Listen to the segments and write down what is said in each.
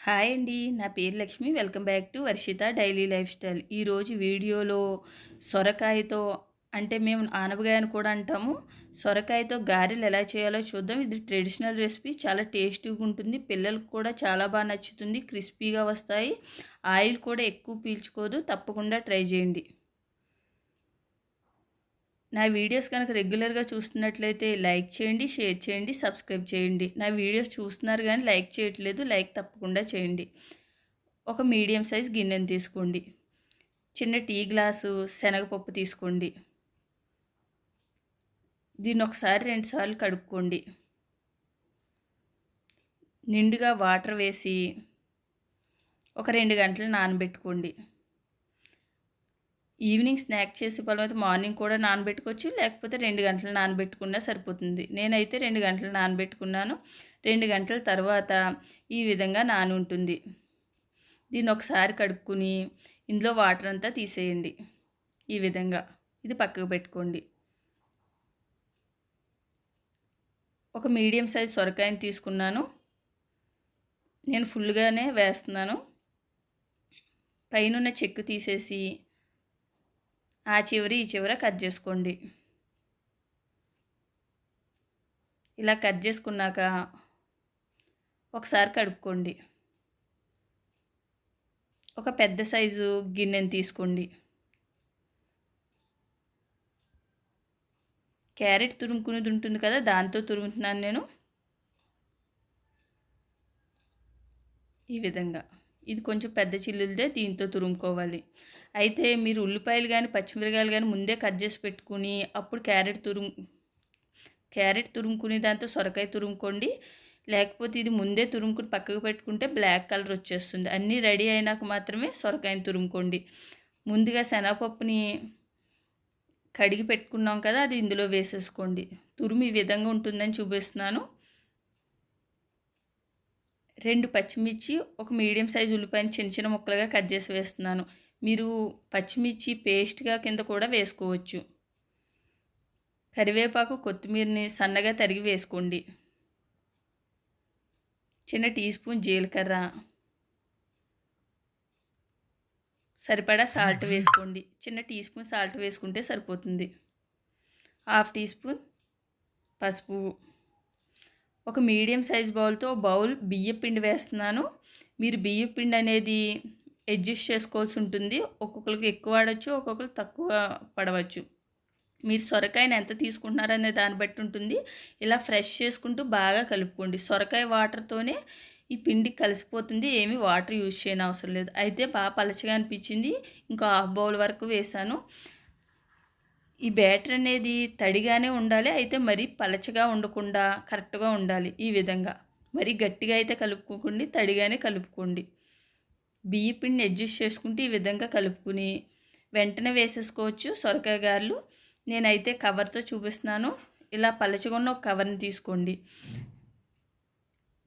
Hi అండి నా పేరు Lakshmi. Welcome back to Varshitha daily lifestyle. ఈరోజు వీడియోలో సొరకాయతో అంటే మేము ఆనపకాయ అని కూడా అంటాము. సొరకాయతో గారెలు ఎలా చేయాలో చూద్దాం. ఇది ట్రెడిషనల్ రెసిపీ. చాలా టేస్టీగా ఉంటుంది. పిల్లలకు కూడా చాలా బాగా నచ్చుతుంది. క్రిస్పీగా వస్తాయి. ఆయిల్ కూడా ఎక్కువ పీల్చుకోదు. తప్పకుండా ట్రై చేయండి. నా వీడియోస్ కనుక రెగ్యులర్గా చూస్తున్నట్లయితే లైక్ చేయండి షేర్ చేయండి సబ్స్క్రైబ్ చేయండి. నా వీడియోస్ చూస్తున్నారు కానీ లైక్ చేయట్లేదు లైక్ తప్పకుండా చేయండి. ఒక మీడియం సైజ్ గిన్నెను తీసుకోండి. చిన్న టీ గ్లాసు శనగపప్పు తీసుకోండి. దీన్ని ఒకసారి రెండుసార్లు కడుక్కోండి. నిండుగా వాటర్ వేసి ఒక రెండు గంటలు నానబెట్టుకోండి. ఈవినింగ్ స్నాక్ చేసే పొలం మార్నింగ్ కూడా నానబెట్టుకోవచ్చు లేకపోతే రెండు గంటలు నానబెట్టుకున్నా సరిపోతుంది. నేనైతే రెండు గంటలు నానబెట్టుకున్నాను. రెండు గంటల తర్వాత ఈ విధంగా నాని ఉంటుంది. దీన్ని ఒకసారి కడుక్కుని ఇందులో వాటర్ అంతా తీసేయండి. ఈ విధంగా ఇది పక్కకు పెట్టుకోండి. ఒక మీడియం సైజ్ సొరకాయని తీసుకున్నాను. నేను ఫుల్గానే వేస్తున్నాను. పైన చెక్కు తీసేసి ఆ చివరి ఈ చివర కట్ చేసుకోండి. ఇలా కట్ చేసుకున్నాక ఒకసారి కడుక్కోండి. ఒక పెద్ద సైజు గిన్నెని తీసుకోండి. క్యారెట్ తురుముకునేది ఉంటుంది కదా దాంతో తురుముతున్నాను నేను. ఈ విధంగా. ఇది కొంచెం పెద్ద చిల్లులదే దీంతో తురుముకోవాలి. అయితే మీరు ఉల్లిపాయలు కానీ పచ్చిమిరకాయలు కానీ ముందే కట్ చేసి పెట్టుకుని అప్పుడు క్యారెట్ తురుము క్యారెట్ తురుముకునే దాంతో సొరకాయ తురుముకోండి. లేకపోతే ఇది ముందే తురుముకుని పక్కకు పెట్టుకుంటే బ్లాక్ కలర్ వచ్చేస్తుంది. అన్నీ రెడీ అయినాక మాత్రమే సొరకాయని తురుముకోండి. ముందుగా శనగపప్పుని కడిగి పెట్టుకున్నాం కదా అది ఇందులో వేసేసుకోండి. తురుము ఈ విధంగా ఉంటుందని చూపిస్తున్నాను. రెండు పచ్చిమిర్చి ఒక మీడియం సైజు ఉల్లిపాయని చిన్న చిన్న ముక్కలుగా కట్ చేసి వేస్తున్నాను. మీరు పచ్చిమిర్చి పేస్ట్గా కింద కూడా వేసుకోవచ్చు. కరివేపాకు కొత్తిమీరని సన్నగా తరిగి వేసుకోండి. చిన్న టీ స్పూన్ జీలకర్ర. సరిపడా సాల్ట్ వేసుకోండి. చిన్న టీ స్పూన్ సాల్ట్ వేసుకుంటే సరిపోతుంది. హాఫ్ టీ స్పూన్ పసుపు. ఒక మీడియం సైజ్ బౌల్తో బౌల్ బియ్య పిండి వేస్తున్నాను. మీరు బియ్య పిండి అనేది అడ్జస్ట్ చేసుకోవాల్సి ఉంటుంది. ఒక్కొక్కరికి ఎక్కువ వాడచ్చు ఒక్కొక్కరు తక్కువ పడవచ్చు. మీరు సొరకాయని ఎంత తీసుకుంటున్నారనే దాన్ని బట్టి ఉంటుంది. ఇలా ఫ్రెష్ చేసుకుంటూ బాగా కలుపుకోండి. సొరకాయ వాటర్తోనే ఈ పిండి కలిసిపోతుంది. ఏమీ వాటర్ యూజ్ చేయని అవసరం లేదు. అయితే బాగా పలచగా అనిపించింది. ఇంకా హాఫ్ బౌల్ వరకు వేసాను. ఈ బ్యాటర్ అనేది తడిగానే ఉండాలి. అయితే మరీ పలచగా ఉండకుండా కరెక్ట్గా ఉండాలి ఈ విధంగా. మరీ గట్టిగా అయితే కలుపుకోకండి. తడిగానే కలుపుకోండి. బియ్య పిండిని అడ్జస్ట్ చేసుకుంటే ఈ విధంగా కలుపుకుని వెంటనే వేసేసుకోవచ్చు. సొరకాయ గారెలు నేనైతే కవర్తో చూపిస్తున్నాను. ఇలా పలచగొన్న ఒక కవర్ని తీసుకోండి.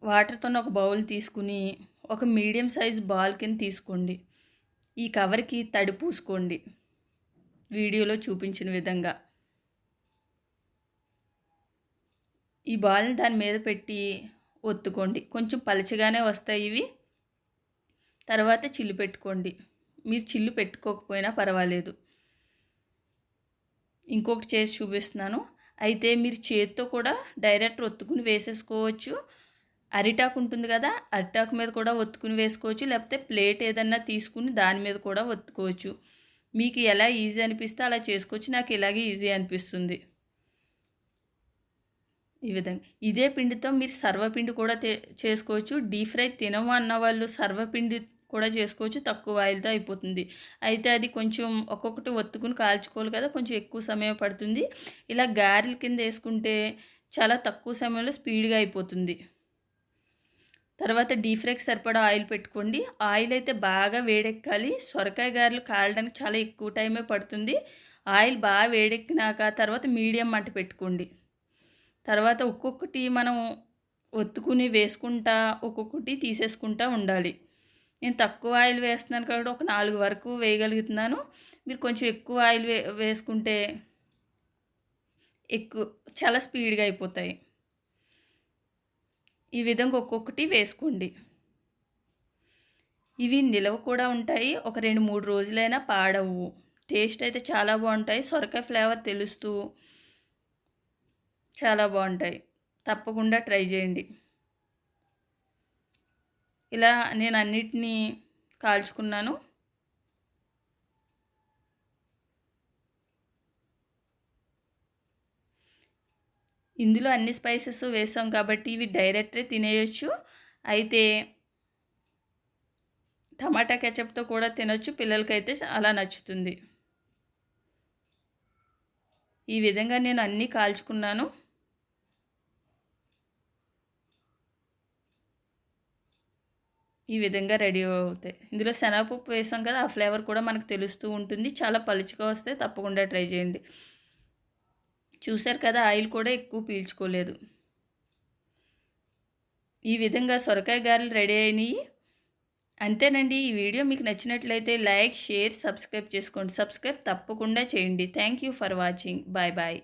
వాటర్తో ఒక బౌల్ తీసుకుని ఒక మీడియం సైజ్ బాల్ కింద తీసుకోండి. ఈ కవర్కి తడి పూసుకోండి. వీడియోలో చూపించిన విధంగా. ఈ బాల్ని దాని మీద పెట్టి ఒత్తుకోండి. కొంచెం పలచగానే వస్తాయి ఇవి. తర్వాత చిల్లు పెట్టుకోండి. మీరు చిల్లు పెట్టుకోకపోయినా పర్వాలేదు. ఇంకొకటి చేసి చూపిస్తున్నాను. అయితే మీరు చేతితో కూడా డైరెక్ట్ ఒత్తుకుని వేసేసుకోవచ్చు. అరిటాకు ఉంటుంది కదా అరిటాకు మీద కూడా ఒత్తుకుని వేసుకోవచ్చు. లేకపోతే ప్లేట్ ఏదన్నా తీసుకుని దాని మీద కూడా ఒత్తుకోవచ్చు. మీకు ఎలా ఈజీ అనిపిస్తే అలా చేసుకోవచ్చు. నాకు ఇలాగే ఈజీ అనిపిస్తుంది. ఈ విధంగా. ఇదే పిండితో మీరు సర్వపిండి కూడా చేసుకోవచ్చు. డీప్ ఫ్రై తినము అన్న వాళ్ళు సర్వపిండి కూడా చేసుకోవచ్చు. తక్కువ ఆయిల్తో అయిపోతుంది. అయితే అది కొంచెం ఒక్కొక్కటి ఒత్తుకుని కాల్చుకోవాలి కదా కొంచెం ఎక్కువ సమయం పడుతుంది. ఇలా గారెల కింద వేసుకుంటే చాలా తక్కువ సమయంలో స్పీడ్గా అయిపోతుంది. తర్వాత డీప్ ఫ్రైకి సరిపడా ఆయిల్ పెట్టుకోండి. ఆయిల్ అయితే బాగా వేడెక్కాలి. సొరకాయ గారెలు కాలడానికి చాలా ఎక్కువ టైమే పడుతుంది. ఆయిల్ బాగా వేడెక్కినాక తర్వాత మీడియం మంట పెట్టుకోండి. తర్వాత ఒక్కొక్కటి మనం ఒత్తుకుని వేసుకుంటా ఒక్కొక్కటి తీసేసుకుంటా ఉండాలి. నేను తక్కువ ఆయిల్ వేస్తున్నాను కాబట్టి ఒక నాలుగు వరకు వేయగలుగుతున్నాను. మీరు కొంచెం ఎక్కువ ఆయిల్ వే వేసుకుంటే ఎక్కువ చాలా స్పీడ్గా అయిపోతాయి. ఈ విధంగా ఒక్కొక్కటి వేసుకోండి. ఇవి నిలవ కూడా ఉంటాయి. ఒక రెండు మూడు రోజులైనా పాడవు. టేస్ట్ అయితే చాలా బాగుంటాయి. సొరకాయ ఫ్లేవర్ తెలుస్తూ చాలా బాగుంటాయి. తప్పకుండా ట్రై చేయండి. ఇలా నేను అన్నిటినీ కాల్చుకున్నాను. ఇందులో అన్ని స్పైసెస్ వేసాం కాబట్టి ఇవి డైరెక్టే తినేయచ్చు. అయితే టమాటా కెచప్తో కూడా తినొచ్చు పిల్లలకైతే అలా నచ్చుతుంది. ఈ విధంగా నేను అన్నీ కాల్చుకున్నాను. ఈ విధంగా రెడీ అవుతాయి. ఇందులో శనగపప్పు వేసాం కదా ఆ ఫ్లేవర్ కూడా మనకు తెలుస్తూ ఉంటుంది. చాలా పలుచగా వస్తే తప్పకుండా ట్రై చేయండి. చూసారు కదా ఆయిల్ కూడా ఎక్కువ పీల్చుకోలేదు. ఈ విధంగా సొరకాయ గారెలు రెడీ అయినాయి. అంతేనండి ఈ వీడియో మీకు నచ్చినట్లయితే లైక్ షేర్ సబ్స్క్రైబ్ చేసుకోండి. సబ్స్క్రైబ్ తప్పకుండా చేయండి. Thank you for watching. Bye bye.